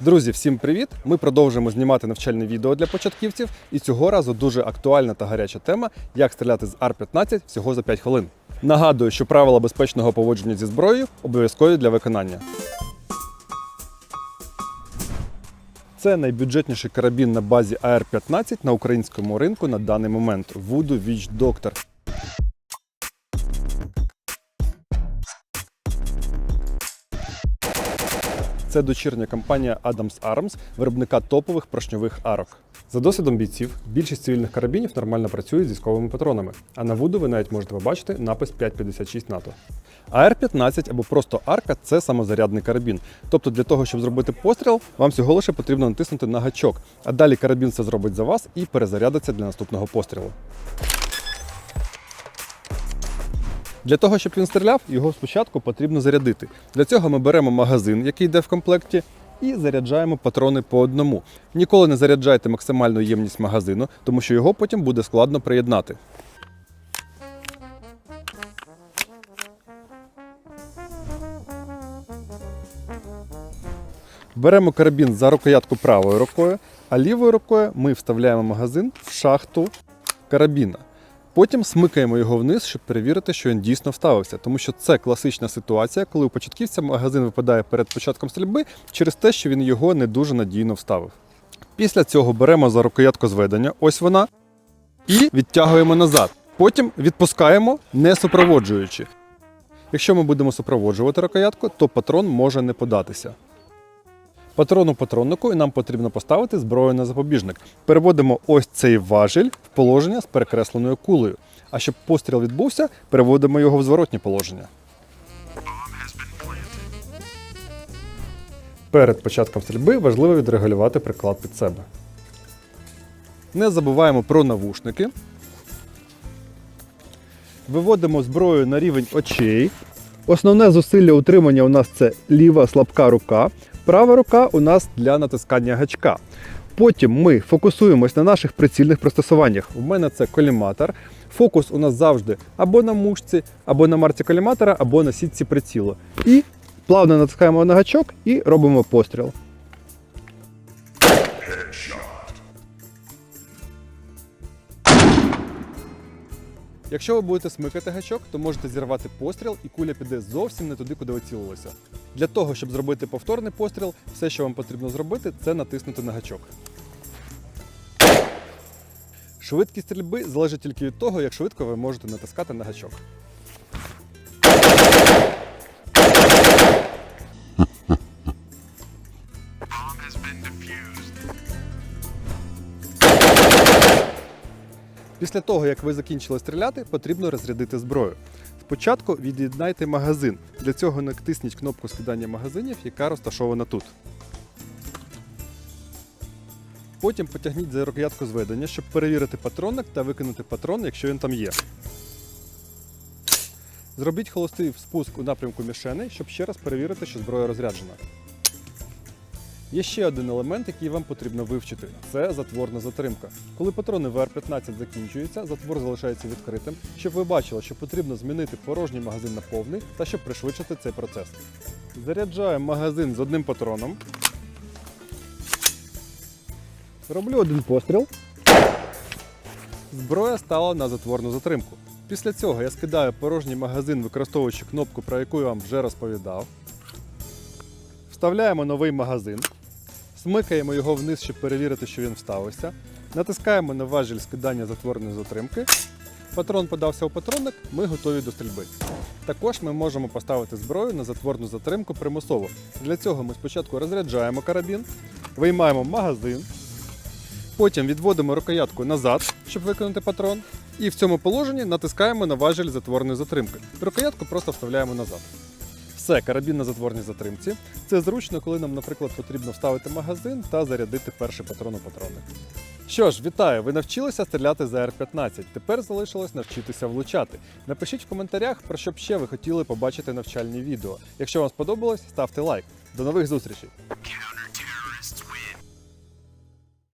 Друзі, всім привіт! Ми продовжуємо знімати навчальне відео для початківців, і цього разу дуже актуальна та гаряча тема, як стріляти з Ар-15 всього за 5 хвилин. Нагадую, що правила безпечного поводження зі зброєю обов'язкові для виконання. Це найбюджетніший карабін на базі АР-15 на українському ринку на даний момент Voodoo Witch Doctor. Це дочірня компанія Adams Arms, виробника топових поршньових арок. За досвідом бійців, більшість цивільних карабінів нормально працюють з військовими патронами, а на Вуду ви навіть можете побачити напис 556 НАТО. АР-15 або просто арка це самозарядний карабін. Тобто для того, щоб зробити постріл, вам всього лише потрібно натиснути на гачок, а далі карабін все зробить за вас і перезарядиться для наступного пострілу. Для того, щоб він стріляв, його спочатку потрібно зарядити. Для цього ми беремо магазин, який йде в комплекті, і заряджаємо патрони по одному. Ніколи не заряджайте максимальну ємність магазину, тому що його потім буде складно приєднати. Беремо карабін за рукоятку правою рукою, а лівою рукою ми вставляємо магазин в шахту карабіна. Потім смикаємо його вниз, щоб перевірити, що він дійсно вставився, тому що це класична ситуація, коли у початківця магазин випадає перед початком стрільби через те, що він його не дуже надійно вставив. Після цього беремо за рукоятку зведення, ось вона, і відтягуємо назад. Потім відпускаємо, не супроводжуючи. Якщо ми будемо супроводжувати рукоятку, то патрон може не податися. Патрон у патроннику і нам потрібно поставити зброю на запобіжник. Переводимо ось цей важіль в положення з перекресленою кулею. А щоб постріл відбувся, переводимо його в зворотнє положення. Перед початком стрільби важливо відрегулювати приклад під себе. Не забуваємо про навушники. Виводимо зброю на рівень очей. Основне зусилля утримання у нас це ліва слабка рука, права рука у нас для натискання гачка. Потім ми фокусуємось на наших прицільних пристосуваннях. У мене це коліматор. Фокус у нас завжди або на мушці, або на марці коліматора, або на сітці прицілу. І плавно натискаємо на гачок і робимо постріл. Якщо ви будете смикати гачок, то можете зірвати постріл і куля піде зовсім не туди, куди ви цілилися. Для того, щоб зробити повторний постріл, все, що вам потрібно зробити, це натиснути на гачок. Швидкість стрільби залежить тільки від того, як швидко ви можете натискати на гачок. Після того, як ви закінчили стріляти, потрібно розрядити зброю. Спочатку від'єднайте магазин. Для цього натисніть кнопку скидання магазинів, яка розташована тут. Потім потягніть за рукоятку зведення, щоб перевірити патронник та викинути патрон, якщо він там є. Зробіть холостий спуск у напрямку мішени, щоб ще раз перевірити, що зброя розряджена. Є ще один елемент, який вам потрібно вивчити це затворна затримка. Коли патрони ВР-15 закінчуються, затвор залишається відкритим, щоб ви бачили, що потрібно змінити порожній магазин на повний та щоб пришвидшити цей процес. Заряджаю магазин з одним патроном. Роблю один постріл. Зброя стала на затворну затримку. Після цього я скидаю порожній магазин, використовуючи кнопку, про яку я вам вже розповідав. Вставляємо новий магазин, смикаємо його вниз, щоб перевірити, що він вставився. Натискаємо на важіль скидання затвореної затримки. Патрон подався у патронник, ми готові до стрільби. Також ми можемо поставити зброю на затворну затримку примусово. Для цього ми спочатку розряджаємо карабін, виймаємо магазин, потім відводимо рукоятку назад, щоб виконати патрон. І в цьому положенні натискаємо на важіль затворної затримки. Рукоятку просто вставляємо назад. Все, карабін на затворній затримці. Це зручно, коли нам, наприклад, потрібно вставити магазин та зарядити перший патрон у патронник. Що ж, вітаю! Ви навчилися стріляти за R15. Тепер залишилось навчитися влучати. Напишіть в коментарях, про що б ще ви хотіли побачити навчальні відео. Якщо вам сподобалось, ставте лайк. До нових зустрічей!